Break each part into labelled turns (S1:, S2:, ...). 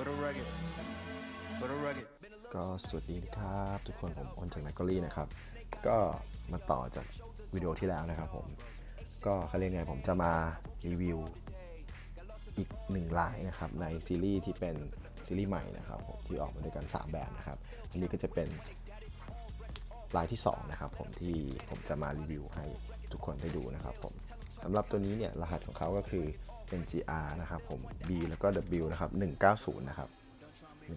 S1: For the rugged, for the rugged.
S2: ก็สวัสดีครับ ทุกคนผมอ้นจากนักกอรี่นะครับ ก็มาต่อจากวิดีโอที่แล้วนะครับผม ก็เขาเรียกไงผมจะมารีวิวอีกหนึ่งลายนะครับในซีรีส์ที่เป็นซีรีส์ใหม่นะครับผมที่ออกมาด้วยกัน 3 แบบนะครับ อันนี้ก็จะเป็นลายที่ 2 นะครับผมที่ผมจะมารีวิวให้ทุกคนได้ดูนะครับผมสำหรับตัวนี้เนี่ยรหัสของเขาก็คือ เป็น GR นะครับผม B แล้วก็ W นะครับ 190 นะครับ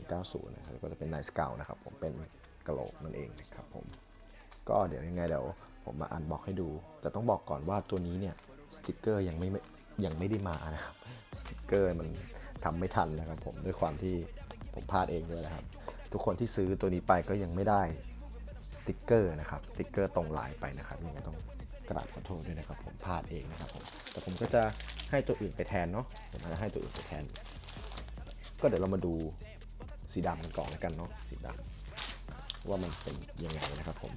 S2: 190 นะครับแล้วก็จะเป็น Nice s c o u t นะครับผมเป็นกระโหลกนั่นเองนะครับผม ก็เดี๋ยวยังไงเดี๋ยวผมมาอันบอกให้ดู แต่ต้องบอกก่อนว่าตัวนี้เนี่ยสติกเกอร์ยังไม่ยังไม่ได้มานะครับสติกเกอร์มันทำไม่ทันนะครับผมด้วยความที่ผมพลาดเองด้วยนะครับ ทุกคนที่ซื้อตัวนี้ไปก็ยังไม่ได้สติกเกอร์นะครับสติกเกอร์ตรงลายไปนะครับยังไงต้อง กราบขอโทษด้วยนะครับผมพลาดเองนะครับผมแต่ผมก็จะให้ตัวอื่นไปแทนเนาะผมจะให้ตัวอื่นไปแทน ก็เดี๋ยวเรามาดูสีดำกันก่อนแล้วกันเนาะสีดำว่ามันเป็นยังไงนะครับผม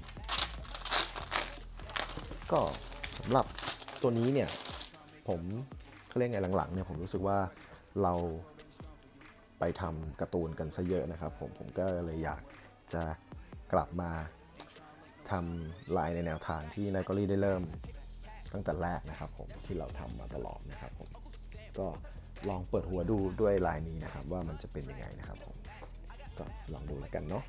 S2: ก็สำหรับตัวนี้เนี่ยผมเขาเรียกไงหลังๆเนี่ยผมรู้สึกว่าเราไปทำการ์ตูนกันซะเยอะนะครับผมผมก็เลยอยากจะกลับมา ทำลายในแนวทางที่นายกอรี่ได้เริ่มตั้งแต่แรกนะครับผมที่เราทำมาตลอดนะครับผมก็ลองเปิดหัวดูด้วยลายนี้นะครับ ว่ามันจะเป็นยังไงนะครับผมก็ลองดูแล้วกันเนาะ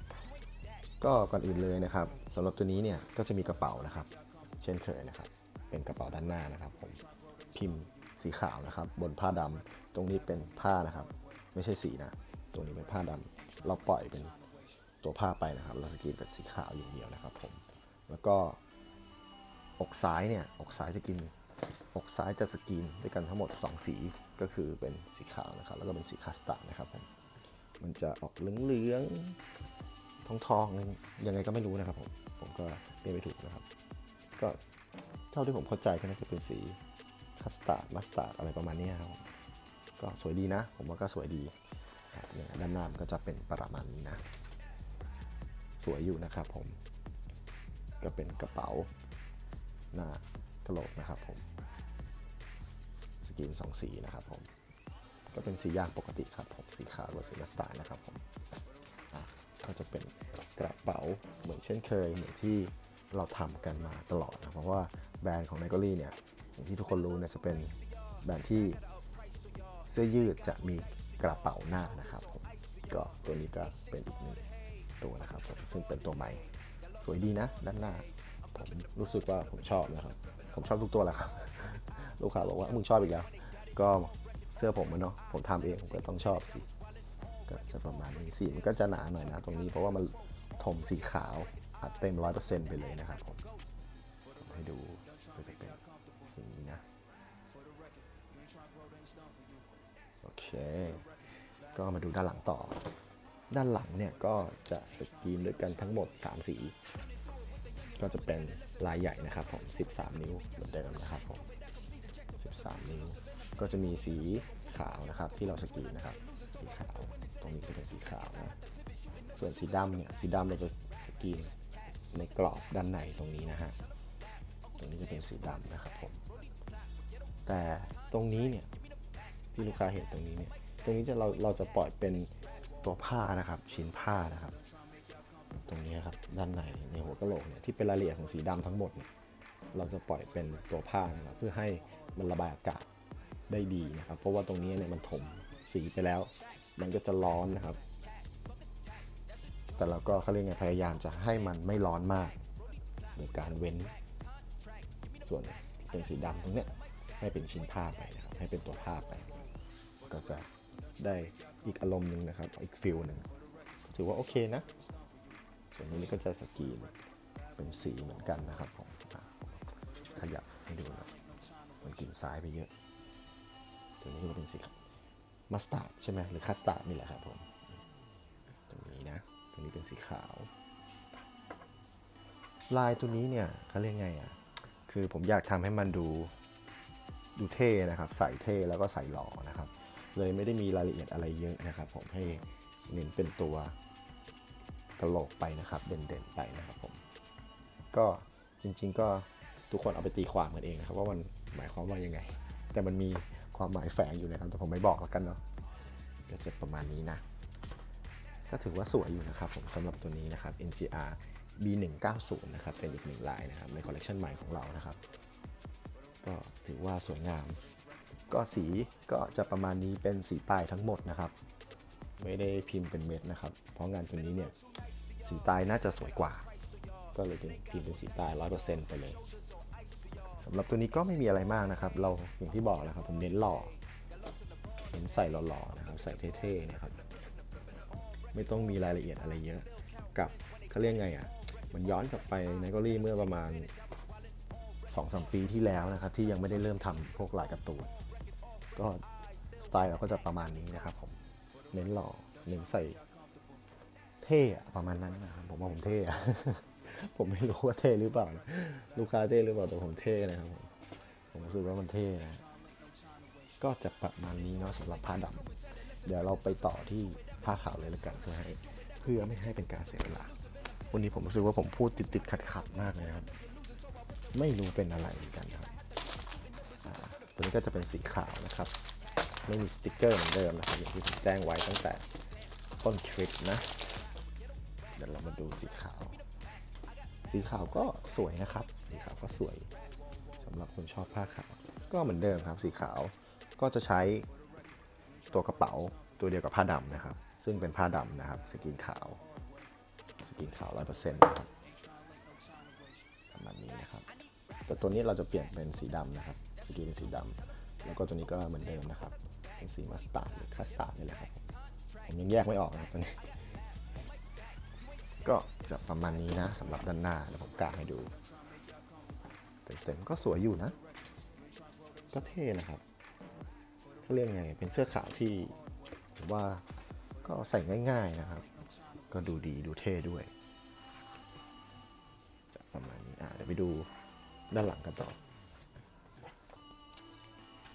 S2: ก็ก่อนอื่นเลยนะครับสำหรับตัวนี้เนี่ยก็จะมีกระเป๋านะครับ เช่นเคยนะครับ เป็นกระเป๋าด้านหน้านะครับ ผมพิมพ์สีขาวนะครับ บนผ้าดำตรงนี้เป็นผ้านะครับ ไม่ใช่สีนะ ตรงนี้เป็นผ้าดำเราปล่อยเป็นตัวผ้าไปนะครับ เราสกรีนเป็นสีขาวอย่างเดียวนะครับผม แล้วก็อกซ้ายเนี่ยอกซ้ายจะกินอกซ้ายจะสกรีนด้วยกันทั้งหมด 2 สีก็คือเป็นสีขาวนะครับ แล้วก็เป็นสีคัสตาร์ดนะครับผมมันจะออกเหลืองๆทองทองๆยังไงก็ไม่รู้นะครับผมผมก็เรียกไม่ถูกนะครับ ก็เท่าที่ผมเข้าใจก็น่าจะเป็นสีคัสตาร์ดมัสตาร์ดอะไรประมาณนี้ครับก็สวยดีนะ ผมว่าก็สวยดีเนี่ยด้านหน้ามันก็จะเป็นประมาณนี้นะ สวยอยู่นะครับผม ก็เป็นกระเป๋าหน้ากระโหลกนะครับผมสกรีนสองสีนะครับผมก็เป็นสียางปกติครับผมสีขาวกับสีมัสตาร์ดนะครับผมก็จะเป็นกระเป๋าเหมือนเช่นเคยเหมือนที่เราทำกันมาตลอดนะเพราะว่าแบรนด์ของ n i g o r y เนี่ยอย่างที่ทุกคนรู้เนี่ยจะเป็นแบรนด์ที่เสื้อยืดจะมีกระเป๋าหน้านะครับผมก็ตัวนี้ก็เป็นอีกหนึ่งตัวนะครับผมซึ่งเป็นตัวใหม่ สวยดีนะ ด้านหน้า ผมรู้สึกว่าผมชอบนะครับ ผมชอบทุกตัวแหละครับ ลูกค้าบอกว่ามึงชอบอีกแล้ว ก็เสื้อผมมันเนาะ ผมทำเองผมก็ต้องชอบสิ ก็จะประมาณนี้สีมันก็จะหนาหน่อยนะ ตรงนี้เพราะว่ามันถมสีขาวอัดเต็มร้อยเปอร์เซ็นต์ไปเลยนะครับผมผมให้ดูก็จะเป็นอย่างนี้นะ โอเค ก็มาดูด้านหลังต่อ ด้านหลังเนี่ยก็จะสกรีนด้วยกันทั้งหมด 3 สี ก็จะเป็นลายใหญ่นะครับผม 13 นิ้วเหมือนเดิมนะครับผม 13 นิ้ว ก็จะมีสีขาวนะครับที่เราสกรีนนะครับ สีขาว ตรงนี้ก็เป็นสีขาวนะ ส่วนสีดำเนี่ย สีดำเราจะสกรีนในกรอบด้านในตรงนี้นะฮะ ตรงนี้จะเป็นสีดำนะครับผม แต่ตรงนี้เนี่ยที่ลูกค้าเห็นตรงนี้เนี่ย ตรงนี้จะเราเราจะปล่อยเป็น ตัวผ้านะครับ ชิ้นผ้านะครับ ตรงนี้ครับด้านในในหัวกะโหลกเนี่ยที่เป็นรายละเอียดของสีดำทั้งหมดเนี่ยเราจะปล่อยเป็นตัวผ้านะครับเพื่อให้มันระบายอากาศได้ดีนะครับ เพราะว่าตรงนี้เนี่ยมันถมสีไปแล้ว มันก็จะร้อนนะครับ แต่เราก็เขาเรียกไงพยายามจะให้มันไม่ร้อนมากโดยการเว้น ส่วนที่เป็นสีดำตรงเนี้ยให้เป็นชิ้นผ้าไปนะครับ ให้เป็นตัวผ้าไป ก็จะ ได้อีกอารมณ์หนึ่งนะครับ อีกฟิลหนึ่งถือว่าโอเคนะ ส่วนนี้ก็จะสกรีนเป็นสีเหมือนกันนะครับผมอะขยับให้ดูนะมันกินซ้ายไปเยอะตัวนี้ก็เป็นสีมัสตาร์ดใช่ไหมหรือคัสตาร์ดนี่แหละครับผม ตรงนี้นะ ตรงนี้เป็นสีขาว ลายตัวนี้เนี่ยเขาเรียกไงอะ คือผมอยากทำให้มันดูดูเท่นะครับ ใส่เท่แล้วก็ใส่หล่อนะครับ เลยไม่ได้มีรายละเอียดอะไรเยอะนะครับ ผมให้เน้นเป็นตัวกระโหลกไปนะครับ เด่นๆไปนะครับผมก็จริง ๆ ก็ทุกคนเอาไปตีความกันเองนะครับ ว่ามันหมายความว่ายังไง แต่มันมีความหมายแฝงอยู่นะครับแต่ผมไม่บอกแล้วกันเนาะก็จะประมาณนี้นะก็ถือว่าสวยอยู่นะครับ ผมสำหรับตัวนี้นะครับ NGR B190 นะครับเป็นอีกหนึ่งลายนะครับในคอลเลกชันใหม่ของเรานะครับ ก็ถือว่าสวยงาม ก็สีก็จะประมาณนี้เป็นสีปลายทั้งหมดนะครับ ไม่ได้พิมพ์เป็นเม็ดนะครับ เพราะงานตัวนี้เนี่ยสีตายน่าจะสวยกว่า ก็เลยพิมพ์เป็นสีตาย 100%ไปเลยสำหรับตัวนี้ก็ไม่มีอะไรมากนะครับ เราอย่างที่บอกแล้วครับผมเน้นหล่อเน้นใส่หล่อๆนะครับ ใส่เท่ๆนะครับ ไม่ต้องมีรายละเอียดอะไรเยอะ กับเขาเรียกไงอะมันย้อนกลับไปในกอรี่เมื่อประมาณ2-3ปีที่แล้วนะครับ ที่ยังไม่ได้เริ่มทำพวกลายการ์ตูน ก็สไตล์เราก็จะประมาณนี้นะครับผม เน้นหล่อ เน้นใส่เท่อะประมาณนั้นนะครับผมว่าผมเท่อะผมไม่รู้ว่าเท่หรือเปล่า ลูกค้าเท่หรือเปล่าแต่ผมเท่นะครับผมผมรู้สึกว่ามันเท่นะก็จะประมาณนี้เนาะสำหรับผ้าดำเดี๋ยวเราไปต่อที่ผ้าขาวเลยละกันเพื่อให้เพื่อไม่ให้เป็นการเสียเวลาวันนี้ผมรู้สึกว่าผมพูดติดติดขัดขัดๆมากเลยครับ ไม่รู้เป็นอะไรกันครับ ตัวนี้ก็จะเป็นสีขาวนะครับ ไม่มีสติกเกอร์เหมือนเดิมนะครับอย่างที่ผมแจ้งไว้ตั้งแต่ต้นคลิปนะ เดี๋ยวเรามาดูสีขาว สีขาวก็สวยนะครับ สีขาวก็สวยสำหรับคนชอบผ้าขาว ก็เหมือนเดิมครับ สีขาวก็จะใช้ตัวกระเป๋าตัวเดียวกับผ้าดำนะครับ ซึ่งเป็นผ้าดำนะครับ สกรีนขาว สกรีนขาวร้อยเปอร์เซ็นต์นะครับประมาณนี้นะครับ แต่ตัวนี้เราจะเปลี่ยนเป็นสีดำนะครับ กีเป็นสีดำแล้วก็ตัวนี้ก็เหมือนเดิมนะครับ เป็นสีมัสตาร์ดหรือคัสตาร์ดนี่แหละครับผมยังแยกไม่ออกนะตัวนี้ ก็จะประมาณนี้นะสำหรับด้านหน้าเดี๋ยวผมกางให้ดูเต็มๆก็สวยอยู่นะ ก็เท่นะครับเขาเรียกไงเป็นเสื้อขาวที่ผมว่าก็ใส่ง่ายๆนะครับ ก็ดูดีดูเท่ด้วยจะประมาณนี้อะเดี๋ยวไปดูด้านหลังกันต่อ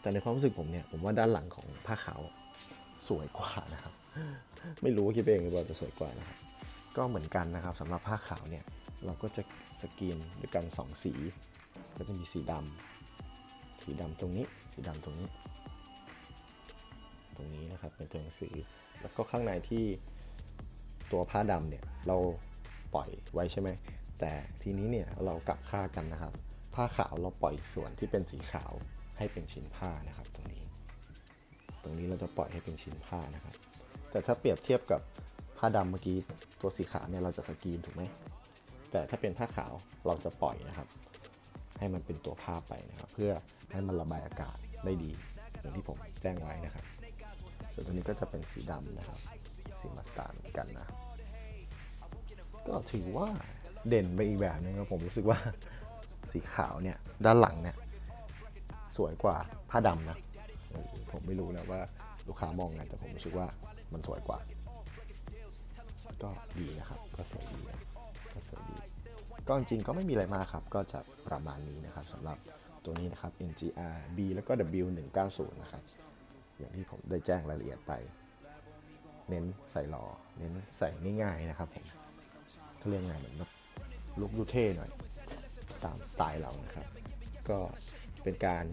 S2: แต่ในความรู้สึกผมเนี่ยผมว่าด้านหลังของผ้าขาวสวยกว่านะครับ ไม่รู้คิดเองหรือเปล่าแต่สวยกว่านะครับ ก็เหมือนกันนะครับสำหรับผ้าขาวเนี่ยเราก็จะสกรีนด้วยกันสองสี ก็จะมีสีดำสีดำตรงนี้ สีดำตรงนี้ ตรงนี้นะครับเป็นตัวหนังสือ แล้วก็ข้างในที่ตัวผ้าดำเนี่ยเราปล่อยไว้ใช่ไหม แต่ทีนี้เนี่ยเรากลับค่ากันนะครับ ผ้าขาวเราปล่อยส่วนที่เป็นสีขาว ให้เป็นชิ้นผ้านะครับ ตรงนี้ ตรงนี้เราจะปล่อยให้เป็นชิ้นผ้านะครับ แต่ถ้าเปรียบเทียบกับผ้าดำเมื่อกี้ตัวสีขาวเนี่ยเราจะสกรีนถูกไหมแต่ถ้าเป็นผ้าขาวเราจะปล่อยนะครับ ให้มันเป็นตัวภาไปนะครับ เพื่อให้มันระบายอากาศได้ดีอย่างที่ผมแจ้งไว้นะครับ ส่วนตัวนี้ก็จะเป็นสีดำนะครับ สีมัสตาร์ดเหมือนกันนะ ก็ถือว่าเด่นไปอีกแบบนึงครับผมรู้สึกว่าสีขาวเนี่ยด้านหลังเนี่ย สวยกว่าผ้าดำนะผมไม่รู้นะว่าลูกค้ามองไงแต่ผมรู้สึกว่ามันสวยกว่า ก็ดีนะครับ ก็สวยดีนะก็สวยดีก็จริงก็ไม่มีอะไรมากครับ ก็จะประมาณนี้นะครับสำหรับตัวนี้นะครับ NGR B แล้วก็ W 1 9 0นะครับ อย่างที่ผมได้แจ้งรายละเอียดไป เน้นใส่หล่อเน้นใส่ง่ายๆนะครับผมเขาเรียกไงเหมือนแบบลุกดูเท่หน่อย ตามสไตล์เรานะครับ ก็ เป็นการ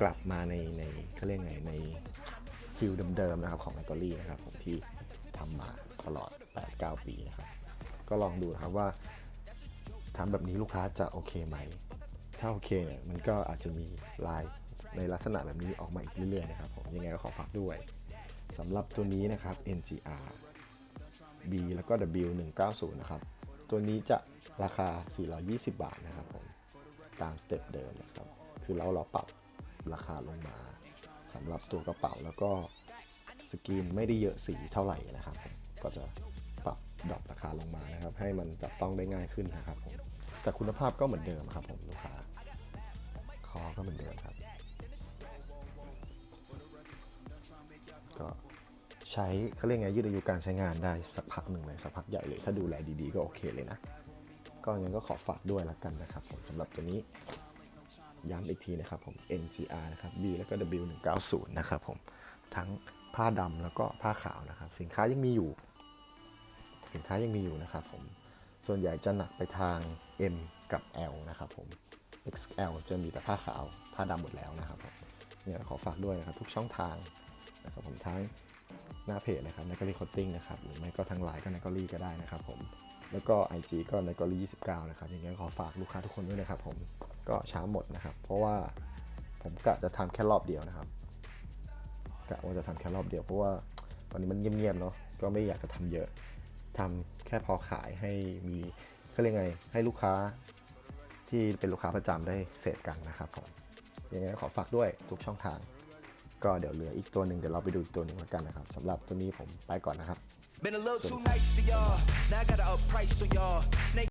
S2: กลับมาในในเขาเรียกไงในฟิลเดิมๆนะครับของแมกกอรี่นะครับผมที่ทำมาตลอด 8-9 ปีนะครับ ก็ลองดูนะครับว่าทำแบบนี้ลูกค้าจะโอเคไหม ถ้าโอเคเนี่ยมันก็อาจจะมีลายในลักษณะแบบนี้ออกมาอีกเรื่อยๆนะครับผมยังไงก็ขอฝากด้วยสำหรับตัวนี้นะครับ NGR B แล้วก็ W 1 9 0 นะครับ ตัวนี้จะราคา 420 บาทนะครับผม ตามสเต็ปเดิมนะครับ คือเราเราปรับราคาลงมาสำหรับตัวกระเป๋าแล้วก็สกรีนไม่ได้เยอะสีเท่าไหร่นะครับ ก็จะปรับดรอปราคาลงมานะครับ ให้มันจับต้องได้ง่ายขึ้นนะครับผมแต่คุณภาพก็เหมือนเดิมครับผมลูกค้าคอก็เหมือนเดิมครับ ก็ใช้เขาเรียกไงยืดอายุการใช้งานได้สักพักหนึ่งเลยสักพักใหญ่เลย ถ้าดูแลดีๆก็โอเคเลยนะ ก็งั้นก็ขอฝากด้วยละกันนะครับผมสำหรับตัวนี้ย้ำอีกทีนะครับผม NGR นะครับ B แล้วก็ W 1 9 0 นะครับผมทั้งผ้าดำแล้วก็ผ้าขาวนะครับ สินค้ายังมีอยู่ สินค้ายังมีอยู่นะครับผมส่วนใหญ่จะหนักไปทาง M กับ L นะครับผม XL จะมีแต่ผ้าขาวผ้าดำหมดแล้วนะครับผมเนี่ยขอฝากด้วยนะครับทุกช่องทางนะครับผมทั้งหน้าเพจนะครับ n a g a r y Coating นะครับหรือไม่ก็ทางไลน์ก็ n a g a r y ก็ได้นะครับผม แล้วก็ IG ก็ n a g a r y 29 นะครับ อย่างเงี้ยขอฝากลูกค้าทุกคนด้วยนะครับผม ก็ช้าหมดนะครับ เพราะว่าผมกะจะทำแค่รอบเดียวนะครับ กะว่าจะทำแค่รอบเดียวเพราะว่าตอนนี้มันเงียบๆเนาะ ก็ไม่อยากจะทำเยอะทำแค่พอขายให้มีเขาเรียกไง ให้ลูกค้าที่เป็นลูกค้าประจำได้เสพกันนะครับผมยังไงก็ขอฝากด้วยทุกช่องทาง ก็เดี๋ยวเหลืออีกตัวหนึ่งเดี๋ยวเราไปดูอีกตัวหนึ่งแล้วกันนะครับสำหรับตัวนี้ผมไปก่อนนะครับ
S1: Been a little too nice to y'all. Now I gotta up price on y'all. Snake